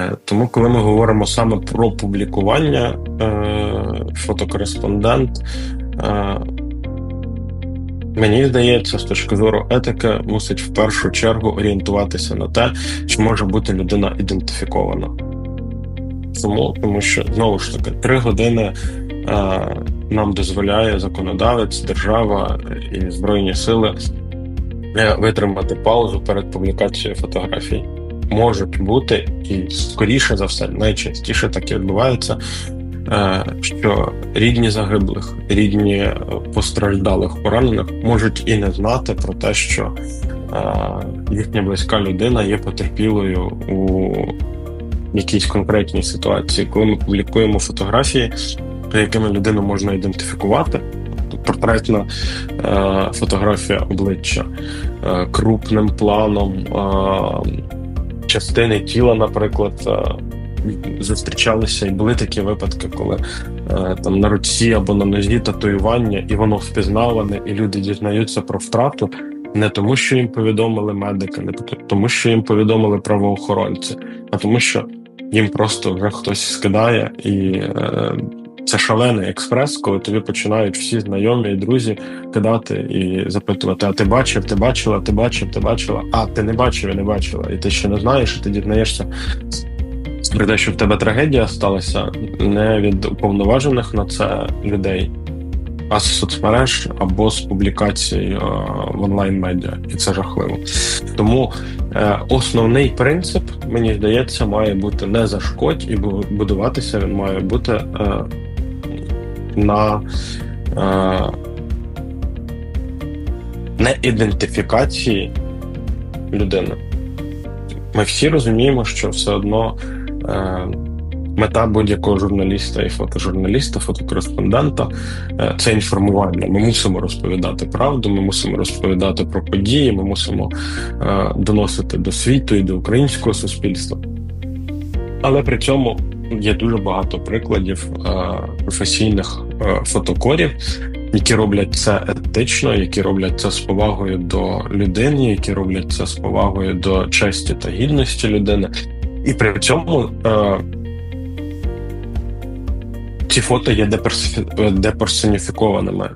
Е, Тому, коли ми говоримо саме про публікування, е, фотокореспондент, е, мені здається, з точки зору етики, мусить в першу чергу орієнтуватися на те, чи може бути людина ідентифікована. Чому? Тому що знову ж таки, три години нам дозволяє законодавець, держава і збройні сили витримати паузу перед публікацією фотографій. Можуть бути, і скоріше за все, найчастіше так і відбувається, е, що рідні загиблих, рідні постраждалих поранених можуть і не знати про те, що е, їхня близька людина є потерпілою у якійсь конкретній ситуації, коли ми публікуємо фотографії, якими людину можна ідентифікувати. Портретна е, фотографія обличчя е, крупним планом, е, частини тіла, наприклад, зустрічалися і були такі випадки, коли е, там на руці або на нозі татуювання, і воно впізнаване, і люди дізнаються про втрату не тому, що їм повідомили медики, не тому, що їм повідомили правоохоронці, а тому, що їм просто вже хтось скидає, і е, це шалений експрес, коли тобі починають всі знайомі і друзі кидати і запитувати: а ти бачив, ти бачила, ти бачив, ти бачила, а ти не бачив і не бачила, і ти ще не знаєш, і ти дізнаєшся про те, що в тебе трагедія сталася не від уповноважених на це людей, а з соцмереж або з публікацій е, в онлайн-медіа, і це жахливо. Тому е, основний принцип, мені здається, має бути не зашкодь і бу- будуватися він має бути е, на не ідентифікації людини. Ми всі розуміємо, що все одно е, мета будь-якого журналіста і фотожурналіста, фотокореспондента е, це інформування. Ми мусимо розповідати правду, ми мусимо розповідати про події, ми мусимо е, доносити до світу і до українського суспільства. Але при цьому є дуже багато прикладів е, професійних е, фотокорів, які роблять це етично, які роблять це з повагою до людини, які роблять це з повагою до честі та гідності людини. І при цьому е, ці фото є деперсоніфікованими.